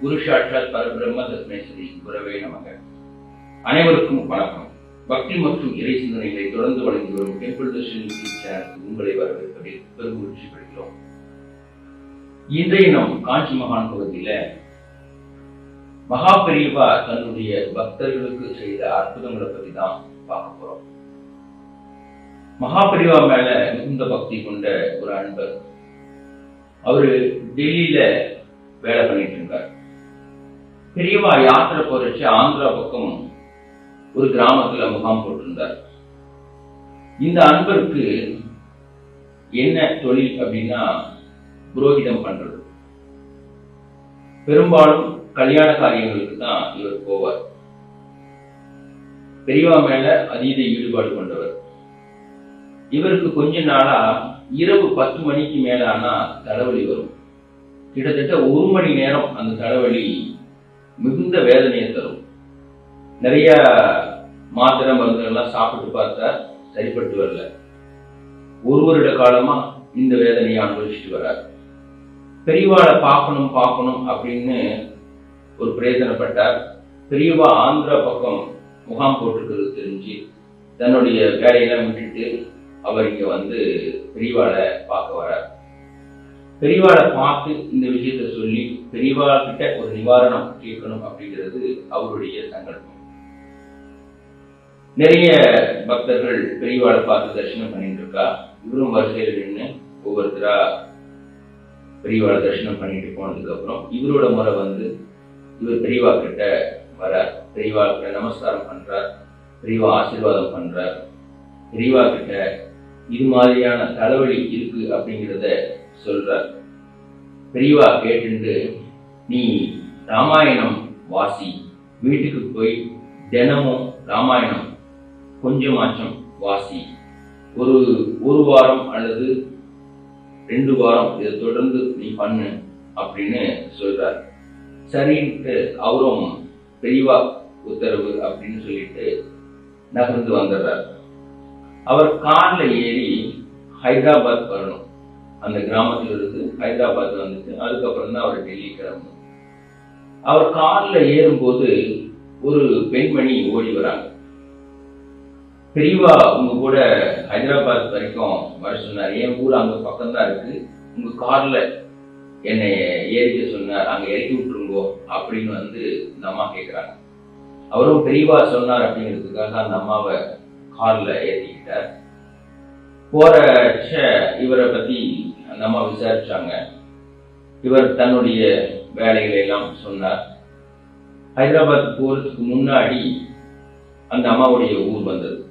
குரு சாட்சாத் பரபிரம்ம தஸ்மை ஸ்ரீ குரவே நமக. அனைவருக்கும் வணக்கம். பக்தி மற்றும் இறை சிந்தனைகளை தொடர்ந்து வழங்கி வரும் டெம்பிள் தர்ஷன் சேனலுக்கு உங்களை வரவேற்பதில் பெரும் மகிழ்ச்சி பெறுகிறோம். இன்றைய நம் காஞ்சி மகான் பகுதியில மகா பெரியவா தன்னுடைய பக்தர்களுக்கு செய்த அற்புதங்களை பற்றி தான் பார்க்க போறோம். மகா பெரியவா மேல மிகுந்த பக்தி கொண்ட ஒரு அன்பர். அவரு டெல்லியில வேலை பண்ணிட்டு இருந்தார். பெரியவா யாத்திரை போறச்சு ஆந்திரா பக்கம் ஒரு கிராமத்துல முகாம் போட்டிருந்தார். இந்த அன்பருக்கு என்ன தொழில் அப்படின்னா புரோகிதம் பண்றது. பெரும்பாலும் கல்யாண காரியங்களுக்கு தான் இவர் போவார். பெரியவா மேல அதீத ஈடுபாடு கொண்டவர். இவருக்கு கொஞ்ச நாளா இரவு பத்து மணிக்கு மேலானா தலைவலி வரும். கிட்டத்தட்ட ஒரு மணி நேரம் அந்த தலைவலி மிகுந்த வேதனையை தரும். நிறைய மாத்திரை மருந்துகள்லாம் சாப்பிட்டு பார்த்தா சரிப்பட்டு வரல. ஒரு வருட காலமா இந்த வேதனையை அனுபவிச்சுட்டு வர்றார் பெரியவாளை பார்க்கணும் பார்க்கணும் அப்படின்னு ஒரு பிரயோஜனப்பட்டார் பெரியவா ஆந்திரா பக்கம் முகாம் போட்டிருக்கிறது தெரிஞ்சு தன்னுடைய வேலையெல்லாம் விட்டுட்டு அவர் இங்கே வந்து பெரியவாளை பார்க்க வரார். பெரியவாளை பார்த்து இந்த விஷயத்தை சொல்லி பெரியவா கிட்ட ஒரு நிவாரணம் கேட்கணும் அப்படிங்கிறது அவருடைய சங்கல்பம். நிறைய பக்தர்கள் பெரியவாளை பார்த்து தரிசனம் பண்ணிட்டு இருக்கா இவரும் வரிசையில் நின்று ஒவ்வொருத்தரா பெரியவாளை தரிசனம் பண்ணிட்டு போனதுக்கு அப்புறம் இவரோட முறை வந்து இவர் பெரியவா கிட்ட வரார். பெரியவா கிட்ட நமஸ்காரம் பண்றார். பெரியவா ஆசீர்வாதம் பண்றார். பெரியவா கிட்ட இது மாதிரியான தலைவலி இருக்கு அப்படிங்கிறத சொல்றார். பெரியவா கேட்டு நீ ராமாயணம் வாசி. வீட்டுக்கு போய் தினமும் ராமாயணம் கொஞ்சமாச்சும் வாசி. ஒரு ஒரு வாரம் அல்லது ரெண்டு வாரம் இதை தொடர்ந்து நீ பண்ணு அப்படின்னு சொல்றார். சரின்ட்டு அவரும் பெரியவா உத்தரவு அப்படின்னு சொல்லிட்டு நகர்ந்து வந்துடுறார். அவர் கார்ல ஏறி ஹைதராபாத் வரணும். அந்த கிராமத்துல இருந்து ஹைதராபாத் வந்துட்டு அதுக்கப்புறம் தான் அவர் டெல்லி கிளம்பு அவர் கார்ல ஏறும்போது ஒரு பெண்மணி ஓடி வராங்க. பெரியவா உங்க கூட ஹைதராபாத் வரைக்கும் வர சொன்னார். என் ஊர் அங்க பக்கம்தான் இருக்கு. உங்க கார்ல என்னை ஏறிக்க சொன்னார். அங்க இறக்கி விட்டுருங்கோ அப்படின்னு வந்து இந்த அம்மா கேட்குறாங்க அவரும் பெரியவா சொன்னார் அப்படிங்கிறதுக்காக அந்த அம்மாவை கார்ல ஏற்றிக்கிட்டார் போறச்ச இவரை பத்தி அந்த அம்மா விசாரிச்சாங்க. இவர் தன்னுடைய வேலைகளை எல்லாம் சொன்னார். ஹைதராபாத் போறதுக்கு முன்னாடி அந்த அம்மாவுடைய ஊர் வந்தது.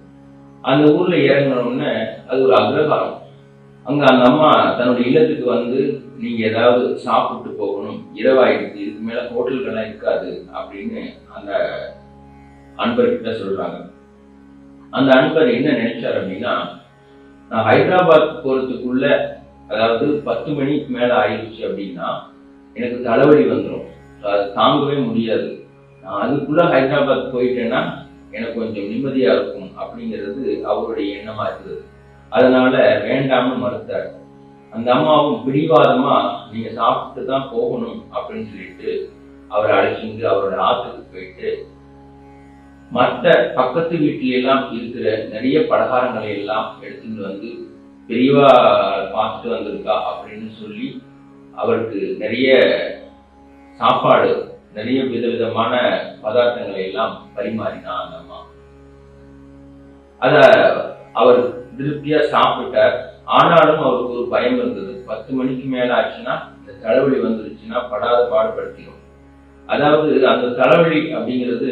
அந்த ஊர்ல இறங்கினோடனே அது ஒரு அக்ரகாரம் அங்க அந்த அம்மா தன்னுடைய இல்லத்துக்கு வந்து நீங்க ஏதாவது சாப்பிட்டு போகணும். இரவாயிடுச்சு இதுக்கு மேல ஹோட்டல்கள்லாம் இருக்காது. அப்படின்னு அந்த அன்பர்கிட்ட சொல்றாங்க. அந்த அன்பர் என்ன நினைச்சார் அப்படின்னா நான் ஹைதராபாத் போறதுக்குள்ள அதாவது பத்து மணிக்கு மேல ஆயிடுச்சு அப்படின்னா எனக்கு தலைவலி வந்துடும் அது தாங்கவே முடியாது. நான் அதுக்குள்ள ஹைதராபாத் போயிட்டேன்னா எனக்கு கொஞ்சம் நிம்மதியா இருக்கும் அப்படிங்கிறது அவருடைய எண்ணமா இருக்குது அதனால வேண்டாம்னு மறுத்தார். அந்த அம்மாவும் பிடிவாதமா நீங்க சாப்பிட்டு தான் போகணும் அப்படின்னு சொல்லிட்டு அவரை அழைச்சிட்டு அவரோட ஆத்துக்கு போயிட்டு மற்ற பக்கத்து வீட்டில எல்லாம் இருக்கிற நிறைய பலகாரங்களை எல்லாம் எடுத்துட்டு வந்து பெரியவா பார்த்துட்டு வந்திருக்கா அப்படின்னு சொல்லி அவருக்கு நிறைய சாப்பாடு நிறைய விதவிதமான பதார்த்தங்களை எல்லாம் பரிமாறினான் அந்த அம்மா. அத அவர் திருப்தியா சாப்பிட்டார். ஆனாலும் அவருக்கு ஒரு பயம் இருந்தது. பத்து மணிக்கு மேல ஆச்சுன்னா இந்த தலைவலி வந்துருச்சுன்னா படாத பாடுபடுத்திடும் அதாவது அந்த தலைவலி அப்படிங்கிறது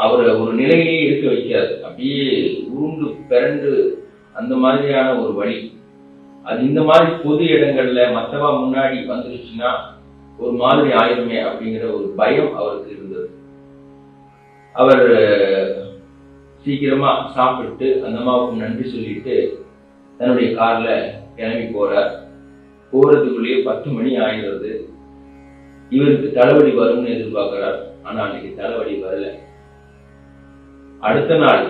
அவரை ஒரு நிலையிலேயே இருக்க வைக்காது. அப்படியே உருண்டு பிறண்டு அந்த மாதிரியான ஒரு வழி. அது இந்த மாதிரி பொது இடங்கள்ல மற்றவா முன்னாடி வந்துருச்சுன்னா ஒரு மாதிரி ஆயிருமே அப்படிங்கிற ஒரு பயம் அவருக்கு இருந்தது. அவர் சீக்கிரமா சாப்பிட்டு அந்த அம்மாவுக்கு நன்றி சொல்லிட்டு தன்னுடைய கார்ல கிளம்பி போறார். போறதுக்குள்ளேயே பத்து மணி ஆயிடுறது. இவருக்கு தலைவலி வரும்னு எதிர்பார்க்கிறார். ஆனா அன்னைக்கு தலைவலி வரல. அடுத்த நாள்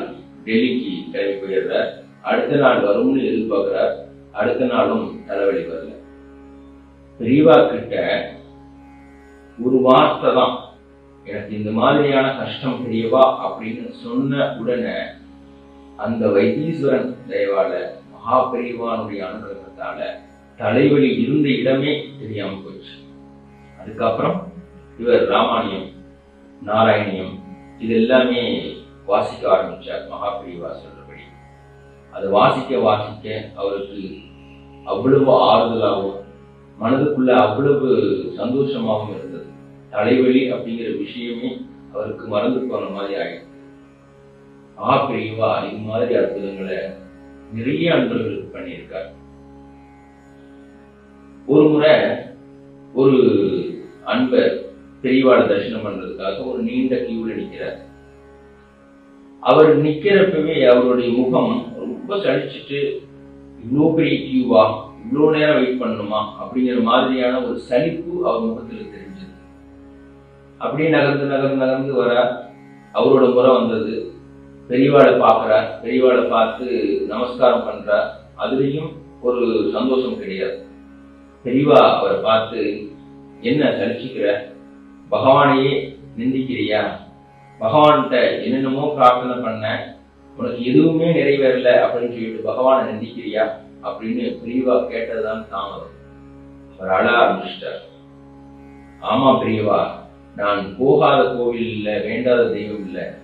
டெல்லிக்கு கிளம்பி போயிடுறார் அடுத்த நாள் வரும்னு எதிர்பார்க்கிறார் அடுத்த நாளும் தலைவலி வரல. பெரியவா கிட்ட ஒரு வார்த்தை தான் எனக்கு இந்த மாதிரியான கஷ்டம் தெரியவா அப்படின்னு சொன்ன உடனே அந்த வைத்தீஸ்வரன் தயவால மகா பெரியவானுடைய அனுகிரகத்தால தலைவலி இருந்த இடமே தெரியாம போச்சு அதுக்கப்புறம் இவர் ராமாயணம் நாராயணியம் இது எல்லாமே வாசிக்க ஆரம்பித்தார் மகாபிரிவா சொல்றபடி அதை வாசிக்க வாசிக்க அவருக்கு அவ்வளவு ஆறுதலாகவும் மனதுக்குள்ள அவ்வளவு சந்தோஷமாகவும் இருந்தது. தலைவலி அப்படிங்கிற விஷயமே அவருக்கு மறந்து போன மாதிரி ஆயிடுச்சு. ஆ இது மாதிரி அற்புதங்களை நிறைய அன்பர்களுக்கு பண்ணியிருக்கார். ஒரு முறை ஒரு அன்பர் பெரியவாளை தரிசனம் பண்றதுக்காக ஒரு நீண்ட கியூல நிற்கிறார் அவர் நிக்கிறப்பவே அவருடைய முகம் ரொம்ப சளிச்சுட்டு இவ்வளோ பெரிய கியூவா இவ்வளோ நேரம் வெயிட் பண்ணணுமா? அப்படிங்கிற மாதிரியான ஒரு சலிப்பு அவர் முகத்துல தெரிஞ்சது. அப்படியே நகர்ந்து நகர்ந்து நகர்ந்து வர அவரோட முறை வந்தது. பெரியவாளை பார்க்குறார் பெரியவாளை பார்த்து நமஸ்காரம் பண்ணுறார் அதுலேயும் ஒரு சந்தோஷம் கிடையாது. பெரியவா அவரை பார்த்து என்ன சலிச்சுக்கிற? பகவானையே நிந்திக்கிறியா? பகவான்கிட்ட என்னென்னமோ பிரார்த்தனை பண்ண உனக்கு எதுவுமே நிறைவேறல அப்படின்னு சொல்லிட்டு பகவானை நிந்திக்கிறியா அப்படின்னு பிரியவா கேட்டதுதான் தாமதம். அவர் அழ ஆரம்பிச்சிட்டார். ஆமா பிரியவா நான் போகாத கோவில் இல்லை வேண்டாத தெய்வம் இல்ல.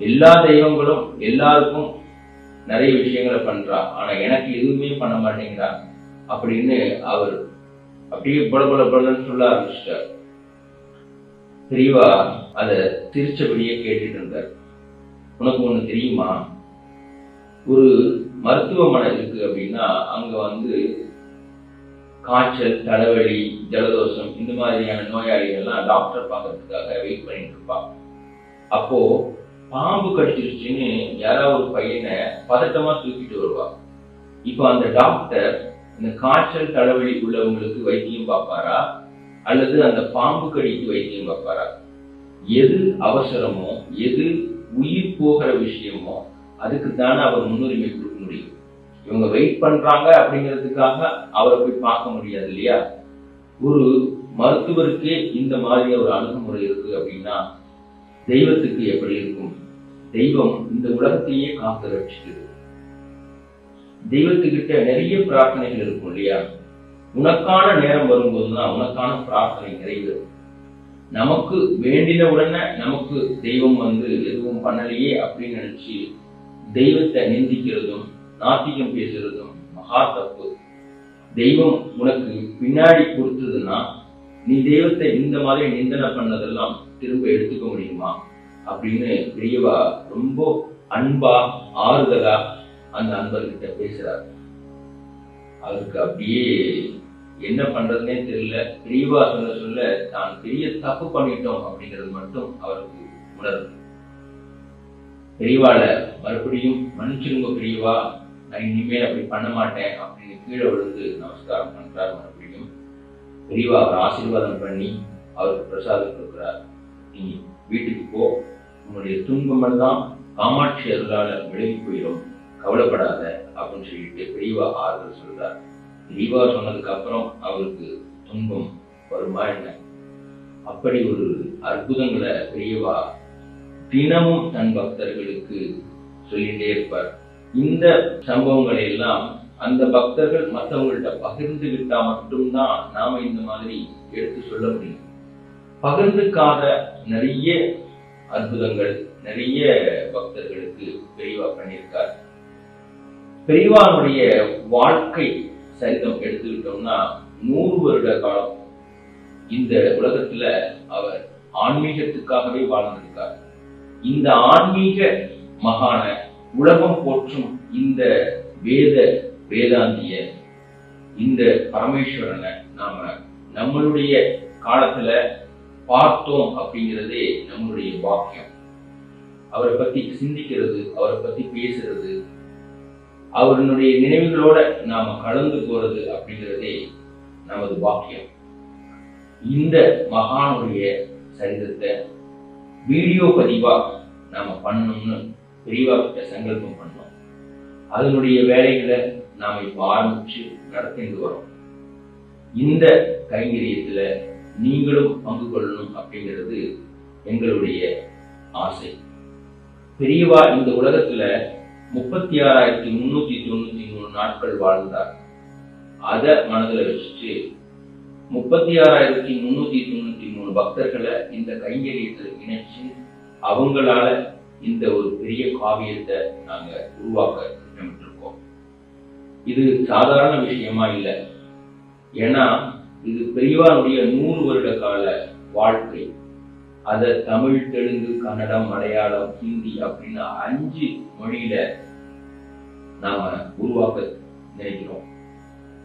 எல்லா தெய்வங்களும் எல்லாருக்கும் நிறைய விஷயங்களை பண்றா. ஆனா எனக்கு எதுவுமே பண்ண மாட்டேங்கிறா அப்படின்னு அவர் அப்படியே பல பல பலன்னு சொல்ல ஆரம்பிச்சிட்டார். பெரியவா அதை திருச்சபடியே கேட்டுட்டு இருந்தார். உனக்கு ஒண்ணு தெரியுமா? ஒரு மருத்துவமனை இருக்கு அப்படின்னா அங்க வந்து காய்ச்சல் தலைவலி ஜலதோஷம் இந்த மாதிரியான நோயாளிகள்லாம் டாக்டர் பார்க்கறதுக்காக வெயிட் பண்ணிட்டு இருப்பாங்க அப்போ பாம்பு கடிச்சிருச்சுன்னு யாராவது ஒரு பையனை பதட்டமா தூக்கிட்டு வருவா. இப்போ அந்த டாக்டர் இந்த காய்ச்சல் தலைவலி உள்ளவங்களுக்கு வைத்தியம் பார்ப்பாரா? அல்லது அந்த பாம்பு கடிக்கு வைத்தியம் பார்ப்பாரா? எது அவசரமோ எது உயிர் போகிற விஷயமோ அதுக்கு தானே அவர் முன்னுரிமை கொடுக்க முடியும். இவங்க வெயிட் பண்றாங்க அப்படிங்கிறதுக்காக அவரை போய் பார்க்க முடியாது இல்லையா? ஒரு மருத்துவருக்கே இந்த மாதிரி ஒரு அணுகுமுறை இருக்கு அப்படின்னா தெய்வத்துக்கு எப்படி இருக்கும்? தெய்வம் இந்த உலகத்தையே காத்து ரட்சிக்குது. தெய்வத்துக்கிட்ட நிறைய பிரார்த்தனைகள் இருக்கும் இல்லையா? உனக்கான நேரம் வரும்போதுதான் உனக்கான பிரார்த்தனை நிறைவேறும். நமக்கு வேண்டின உடனே நமக்கு தெய்வம் வந்து எதுவும் பண்ணலையே அப்படின்னு நினைச்சு தெய்வத்தை நிந்திக்கிறதும் நாத்திகம் பேசுறதும் மகா தப்பு. தெய்வம் உனக்கு பின்னாடி கொடுத்ததுன்னா நீ தெய்வத்தை இந்த மாதிரி நிந்தனை பண்ணதெல்லாம் திரும்ப எடுத்துக்க முடியுமா? அப்படின்னு பெரியவா ரொம்ப அன்பா ஆறுதலா அந்த அன்பர்கிட்ட பேசுறாரு. அவருக்கு அப்படியே என்ன பண்றதுனே தெரியல. தெளிவா சொல்ல சொல்ல தான் பெரிய தப்பு பண்ணிட்டோம் அப்படிங்கிறது மட்டும் அவருக்கு உணர்வு. பெரியவாள மறுபடியும் மன்னிச்சிருங்க பெரியவா நான் இனிமேல் அப்படி பண்ண மாட்டேன் அப்படின்னு கீழே விழுந்து நமஸ்காரம் பண்றார் மறுபடியும். பெரியவா அவர் ஆசீர்வாதம் பண்ணி அவருக்கு பிரசாதம் கொடுக்கிறார். நீ வீட்டுக்கு போ. உன்னுடைய துன்பமெல்லாம் காமாட்சி அருளாளர் விலகி போயிடும் கவலைப்படாத அப்படின்னு சொல்லிட்டு பெரியவா ஆறுதல் சொல்றார். பெரியவா சொன்னதுக்கு அப்புறம் அவருக்கு துன்பம் வருமா என்ன? அப்படி ஒரு அற்புதங்களை பெரியவா தினமும் தன் பக்தர்களுக்கு சொல்லிட்டே இருப்பார். இந்த சம்பவங்களை எல்லாம் அந்த பக்தர்கள் மற்றவங்கள்ட்ட பகிர்ந்துகிட்டா மட்டும்தான் நாம இந்த மாதிரி எடுத்து சொல்ல முடியும். பகிர்ந்துக்காத நிறைய அற்புதங்கள் நிறைய பக்தர்களுக்கு பெரியவா பண்ணியிருக்கார். பெரியவானுடைய வாழ்க்கை சரித்திரம் எடுத்துக்கிட்டோம்னா நூறு வருட காலம் இந்த உலகத்துல அவர் ஆன்மீகத்துக்காகவே வாழ்ந்திருக்கார். இந்த ஆன்மீக மகான உலகம் போற்றும் இந்த வேத வேதாந்திய இந்த பரமேஸ்வரனை நாம நம்மளுடைய காலத்துல பார்த்தோம் அப்படிங்கிறதே நம்மளுடைய வாக்கியம் அவரை பத்தி சிந்திக்கிறது அவரை பத்தி பேசுறது அவருடைய நினைவுகளோட நாம கலந்து போறது அப்படிங்கிறதே நமது பாக்கியம். இந்த மகானுடைய சரிதத்தை வீடியோ பதிவா நாம பண்ணணும்னு பெரியவா கிட்ட சங்கல்பம் பண்ணோம். அதனுடைய வேலைகளை நாம இப்ப ஆரம்பிச்சு நடத்திட்டு வரோம். இந்த கைங்கரியத்துல நீங்களும் பங்கு கொள்ளணும் அப்படிங்கிறது எங்களுடைய ஆசை. பெரியவா இந்த உலகத்துல முப்பத்தி ஆறாயிரத்தி முன்னூத்தி தொண்ணூத்தி மூணு நாட்கள் வாழ்ந்தார். அத மனதுல வச்சுட்டு முப்பத்தி ஆறாயிரத்தி முன்னூத்தி தொண்ணூத்தி மூணு பக்தர்களை இந்த கைங்கரியத்தில் இணைச்சு அவங்களால இந்த ஒரு பெரிய காவியத்தை நாங்க உருவாக்க திட்டமிட்டிருக்கோம். இது சாதாரண விஷயமா இல்லை. ஏன்னா இது பெரியவாருடைய நூறு வருட கால வாழ்க்கை. அதை தமிழ் தெலுங்கு கன்னடம் மலையாளம் ஹிந்தி அப்படின்னு அஞ்சு மொழியில நாம உருவாக்க நினைக்கிறோம்.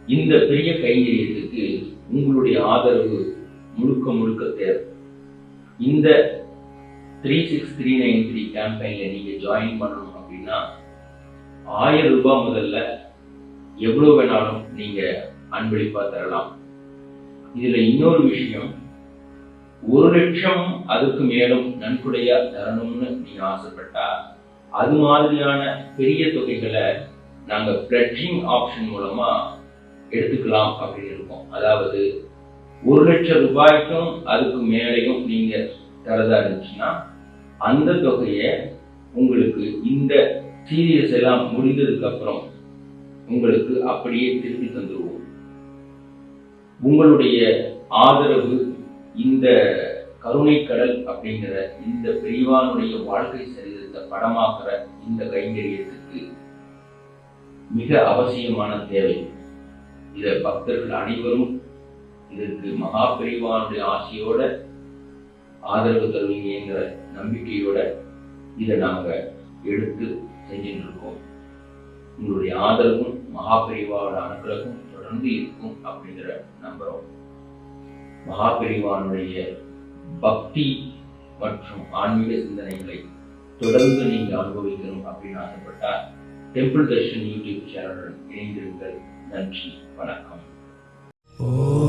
இந்த பெரிய கைங்கரியத்துக்கு உங்களுடைய ஆதரவு முழுக்க முழுக்க தேவை. இந்த three six three nine three கேம்பெயின்ல நீங்க ஜாயின் பண்ணணும் அப்படின்னா ஆயிரம் ரூபாய் முதல்ல எவ்வளவு வேணாலும் நீங்க அன்பளிப்பா தரலாம். இதுல இன்னொரு விஷயம் ஒரு லட்சம் அதுக்கு மேலும் நன்கொடையா தரணும்னு நீங்க ஆசைப்பட்டா அது மாதிரியான பெரிய தொகைகளை நாங்க பிளட்ஜிங் ஆப்ஷன் மூலமா எடுத்துக்கலாம் அப்படின்னு இருக்கோம். அதாவது ஒரு லட்சம் ரூபாய்க்கும் அதுக்கு மேலையும் நீங்க தரதா இருந்துச்சுன்னா அந்த தொகையை உங்களுக்கு இந்த சீரியஸ் எல்லாம் முடிந்ததுக்கு அப்புறம் உங்களுக்கு அப்படியே திருப்பி தந்துருவோம். உங்களுடைய ஆதரவு இந்த கருணை கடல் அப்படிங்கிற இந்த பெரியவானுடைய வாழ்க்கை சரித்திரத்தை படமாக்குற இந்த கைங்கரியத்துக்கு மிக அவசியமான தேவை. இத பக்தர்கள் அனைவரும் இதற்கு மகா பெரியவானுடைய ஆசையோட ஆதரவு தருவீங்கிற நம்பிக்கையோட இதை நாங்க எடுத்து செஞ்சுட்டு இருக்கோம் உங்களுடைய ஆதரவும் மகா பெரியவாவோட அனுகிரகம் தொடர்ந்து இருக்கும் அப்படிங்கிற நம்புறோம். மகாபிரிவானுடைய பக்தி மற்றும் ஆன்மீக சிந்தனைகளை தொடர்ந்து நீங்கள் அனுபவிக்கணும் அப்படின்னு ஆசைப்பட்டால் டெம்பிள் தர்ஷன் யூடியூப் சேனலுடன் இணைந்திருங்கள். நன்றி வணக்கம். ஓ